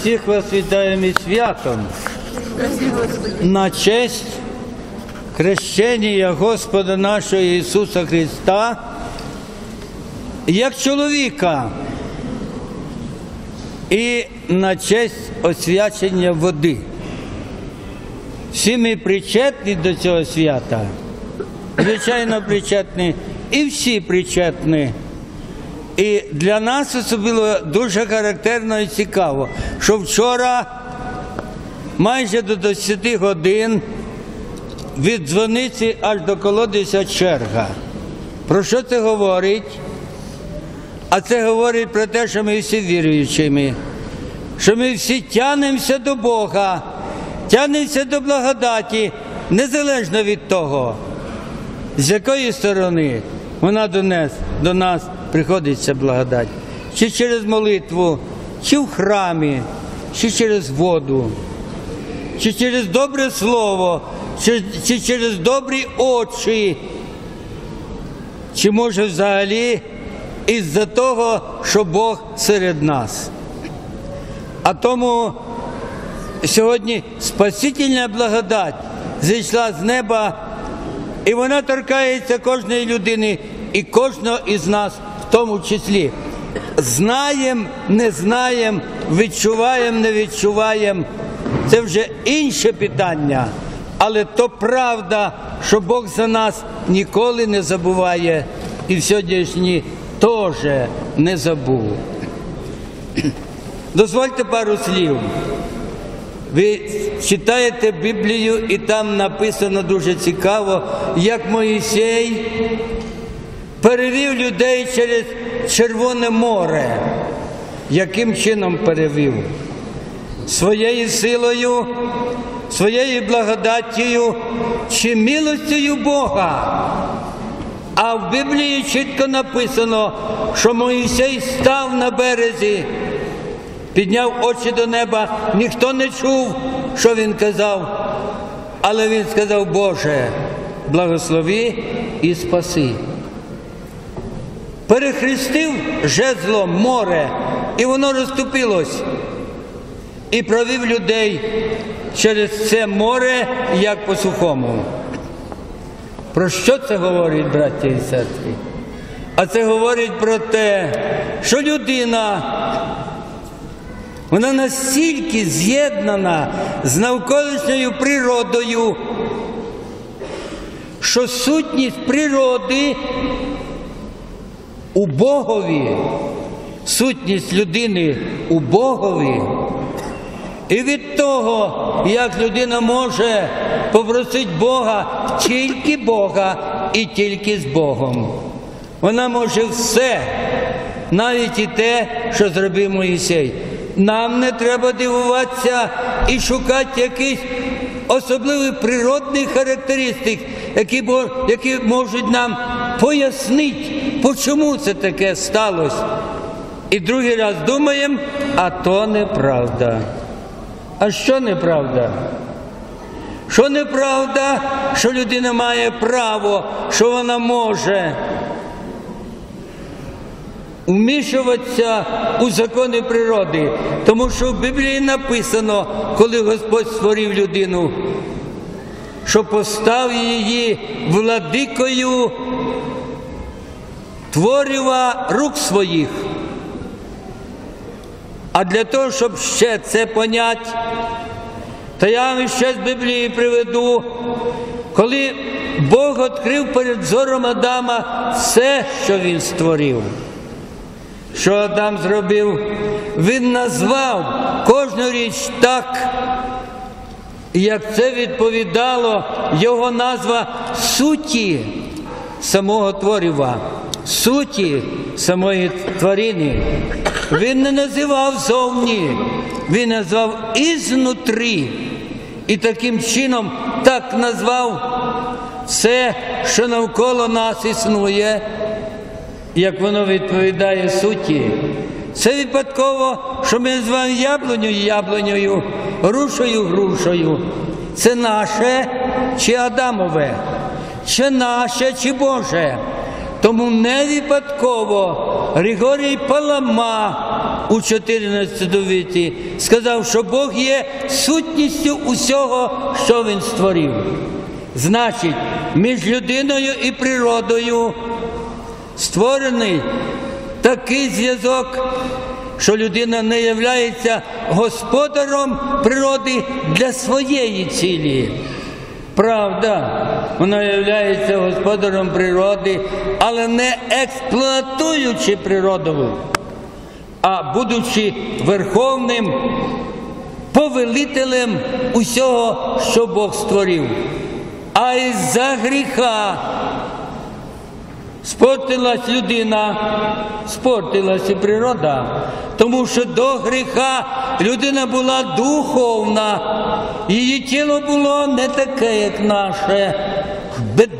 всіх вас вітаємо із святом. На честь хрещення Господа нашого Ісуса Христа. Як чоловіка. І на честь освячення води. Всі ми причетні до цього свята, звичайно, причетні, і всі причетні. І для нас особливо дуже характерно і цікаво, що вчора майже до 10 годин від дзвониці аж до колодиця черга. Про що це говорить? А це говорить про те, що ми всі віруючими, що ми всі тянемося до Бога, тянемося до благодаті, незалежно від того, з якої сторони вона до нас, до нас приходить ця благодать, чи через молитву, чи в храмі, чи через воду, чи через добре слово, чи, чи через добрі очі, чи може взагалі із-за того, що Бог серед нас. А тому сьогодні спасительна благодать зійшла з неба, і вона торкається кожної людини і кожного із нас в тому числі. Знаємо, не знаємо, відчуваємо, не відчуваємо. Це вже інше питання. Але то правда, що Бог за нас ніколи не забуває і в сьогоднішній теж не забув. Дозвольте пару слів. Ви читаєте Біблію, і там написано дуже цікаво, як Моїсей перевів людей через Червоне море. Яким чином перевів? Своєю силою, своєю благодаттю чи милостю Бога. А в Біблії чітко написано, що Моїсей став на березі, підняв очі до неба, ніхто не чув, що він казав, але він сказав, Боже, благослови і спаси. Перехрестив жезлом море, і воно розступилось, і провів людей через це море, як по сухому. Про що це говорить, браття і сестри? А це говорить про те, що людина, вона настільки з'єднана з навколишньою природою, що сутність природи у Богові, сутність людини у Богові. І від того, як людина може попросити Бога тільки Бога і тільки з Богом. Вона може все, навіть і те, що зробив Моїсей. Нам не треба дивуватися і шукати якісь особливі природні характеристик, які можуть нам пояснити, чому це таке сталося. І другий раз думаємо, а то неправда. А що неправда? Що неправда, що людина має право, що вона може вмішуватися у закони природи, тому що в Біблії написано, коли Господь створив людину, що постав її владикою творива рук своїх. А для того, щоб ще це понять, то я вам ще з Біблії приведу, коли Бог відкрив перед зором Адама все, що він створив. Що Адам зробив? Він назвав кожну річ так, як це відповідало його назва суті самого творива, суті самої тварини. Він не називав зовні, він назвав ізнутрі. І таким чином так назвав все, що навколо нас існує, як воно відповідає суті. Це випадково, що ми називаємо яблуню яблунею, грушею грушею. Це наше чи Адамове, чи наше, чи Боже. Тому не випадково Григорій Палама у 14 віці сказав, що Бог є сутністю усього, що він створив. Значить, між людиною і природою створений такий зв'язок, що людина не являється господаром природи для своєї цілі. Правда, вона є господарем природи, але не експлуатуючи природу, а будучи верховним повелителем усього, що Бог створив. А із-за гріха спортилась людина, спортилась і природа, тому що до гріха людина була духовна, її тіло було не таке, як наше,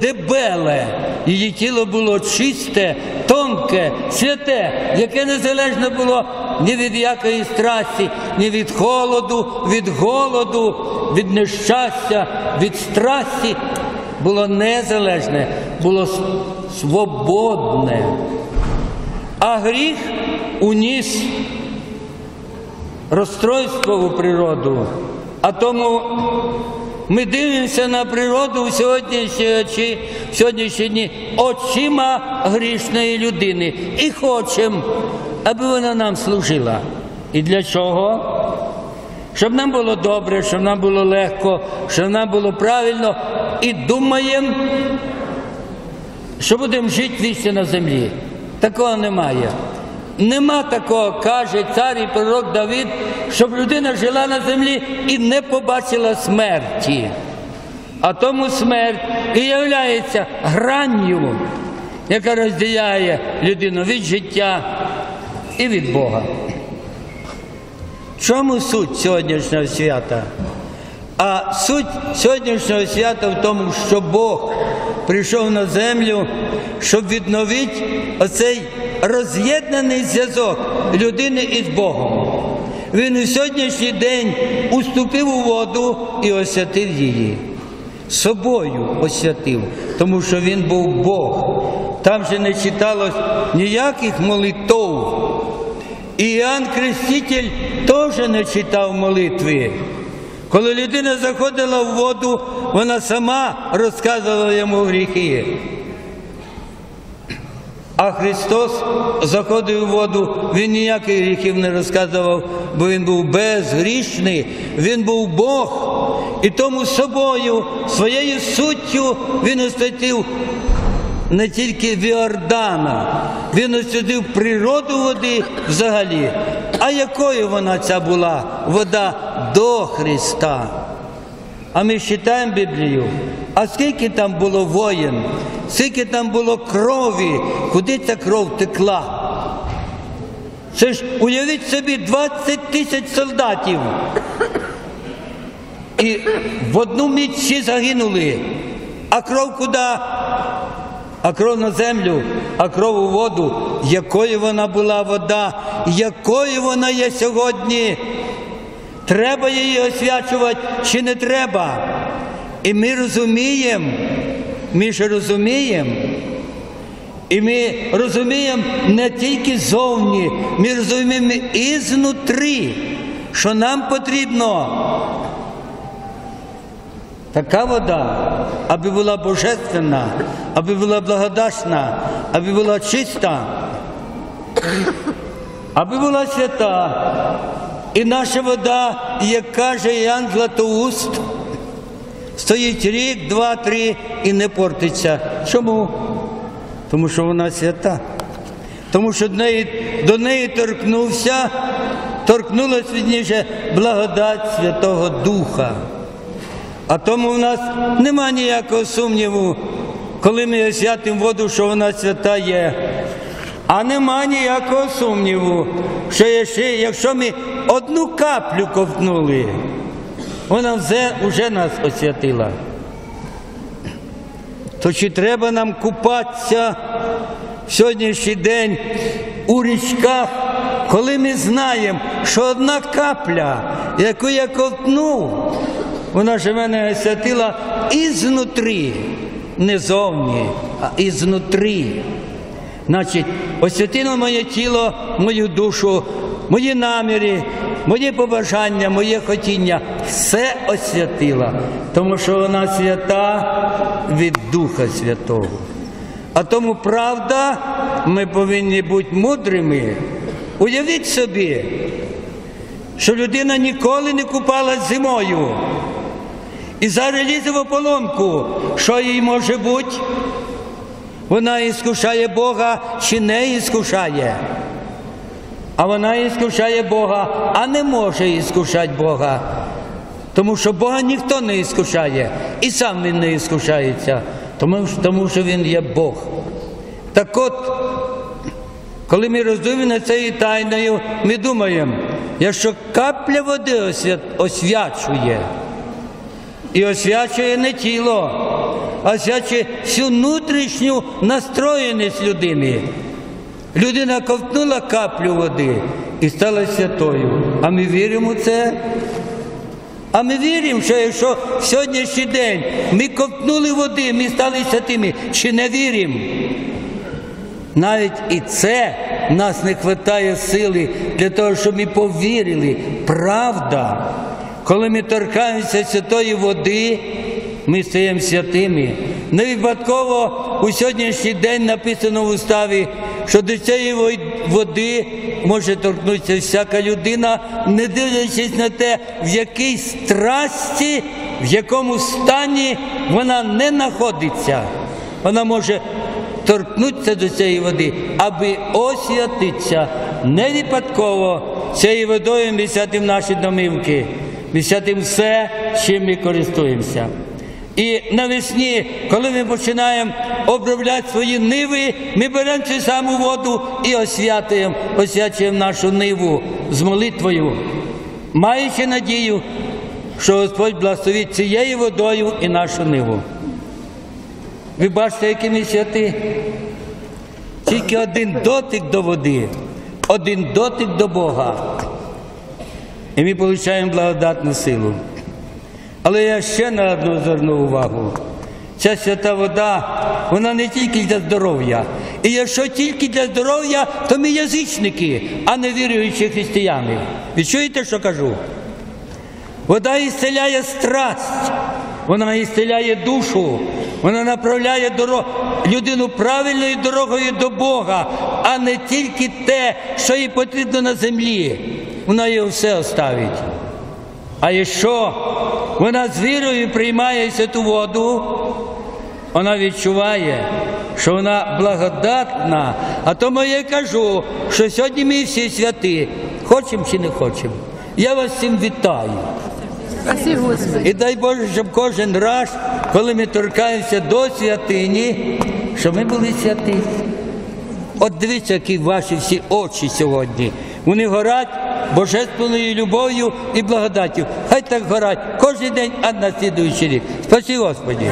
дебеле. Її тіло було чисте, тонке, святе, яке незалежно було ні від якої страсті, ні від холоду, від голоду, від нещастя, від страсті. Було незалежне, було свободне. А гріх уніс розстройство у природу. А тому ми дивимося на природу в сьогоднішні в сьогоднішні дні очима грішної людини і хочемо, аби вона нам служила. І для чого? Щоб нам було добре, щоб нам було легко, щоб нам було правильно, і думаємо, що будемо жити вічно на землі. Такого немає. Нема такого, каже цар і пророк Давид, щоб людина жила на землі і не побачила смерті. А тому смерть і являється гранню, яка розділяє людину від життя і від Бога. Чому суть сьогоднішнього свята? А суть сьогоднішнього свята в тому, що Бог прийшов на землю, щоб відновити оцей роз'єднаний зв'язок людини із Богом. Він у сьогоднішній день уступив у воду і освятив її. Собою освятив, тому що він був Бог. Там же не читалось ніяких молитов. І Іоанн Креститель теж не читав молитви. Коли людина заходила в воду, вона сама розказувала йому гріхи. А Христос заходив у воду, Він ніяких гріхів не розказував, бо Він був безгрішний, Він був Бог. І тому собою, своєю суттю Він освятив не тільки Віордана, він освятив природу води взагалі. А якою вона ця була вода до Христа? А ми читаємо Біблію, а скільки там було воїн, скільки там було крові, куди ця кров текла? Це ж уявіть собі 20 тисяч солдатів. І в одну мить всі загинули. А кров куди? А кров на землю, а кров у воду, якою вона була вода, якою вона є сьогодні. Треба її освячувати чи не треба? І ми розуміємо, ми ж розуміємо. І ми розуміємо не тільки зовні, ми розуміємо і знутрі, що нам потрібно така вода, аби була божественна, аби була благодатна, аби була чиста, аби була свята. І наша вода, як каже Іоанн Златоуст, стоїть рік, два, три і не портиться. Чому? Тому що вона свята. Тому що до неї, до неї торкнувся, торкнулась відніше благодать Святого Духа. А тому в нас нема ніякого сумніву, коли ми освятимо воду, що вона свята є. А нема ніякого сумніву, що якщо, якщо ми одну каплю ковтнули, вона вже, вже нас освятила. То чи треба нам купатися в сьогоднішній день у річках, коли ми знаємо, що одна капля, яку я ковтнув, вона ж мене освятила ізнутрі, не зовні, а ізнутрі. Значить, освятило моє тіло, мою душу, мої наміри, мої побажання, моє хотіння все освятила, тому що вона свята від Духа Святого. А тому правда, ми повинні бути мудрими. Уявіть собі, що людина ніколи не купалась зимою. І зараз лізе в ополонку, що їй може бути? Вона іскушає Бога чи не іскушає. А вона іскушає Бога, а не може іскушати Бога. Тому що Бога ніхто не іскушає, і сам він не іскушається, тому, тому що він є Бог. Так от, коли ми роздумуємо над цією тайною, ми думаємо, якщо капля води освя- освячує, і освячує не тіло, а освячує всю внутрішню настроєність людини. Людина ковтнула каплю води і стала святою. А ми віримо в це. А ми віримо, що якщо в сьогоднішній день ми ковтнули води, ми стали святими, чи не віримо? Навіть і це нас не вистачає сили для того, щоб ми повірили. Правда, коли ми торкаємося святої води, ми стаємо святими. Не випадково у сьогоднішній день написано в уставі, що до цієї води може торкнутися всяка людина, не дивлячись на те, в якій страсті, в якому стані вона не знаходиться. Вона може торкнутися до цієї води, аби освятитися. Не випадково цією водою ми святимо наші домівки, святимо все, чим ми користуємося. І навесні, коли ми починаємо обробляти свої ниви, ми беремо цю саму воду і освятуємо, освячуємо нашу ниву з молитвою, маючи надію, що Господь благословить цією водою і нашу ниву. Ви бачите, які ми святі? Тільки один дотик до води, один дотик до Бога. І ми отримуємо благодатну силу. Але я ще на одну зверну увагу. Ця свята вода, вона не тільки для здоров'я. І якщо тільки для здоров'я, то ми язичники, а не віруючі християни. Ви чуєте, що кажу? Вода ісцеляє страсть, вона ісцеляє душу, вона направляє дорогу, людину правильною дорогою до Бога, а не тільки те, що їй потрібно на землі. Вона її все оставить. А якщо вона з вірою приймає святу воду, вона відчуває, що вона благодатна. А тому я кажу, що сьогодні ми всі святі, хочемо чи не хочемо. Я вас всім вітаю. І дай Боже, щоб кожен раз, коли ми торкаємося до святині, щоб ми були святі. От дивіться, які ваші всі очі сьогодні. Вони горять божественною любов'ю і благодаттю. Хай так горать кожен день, а на слідуючий рік. Спасі Господі.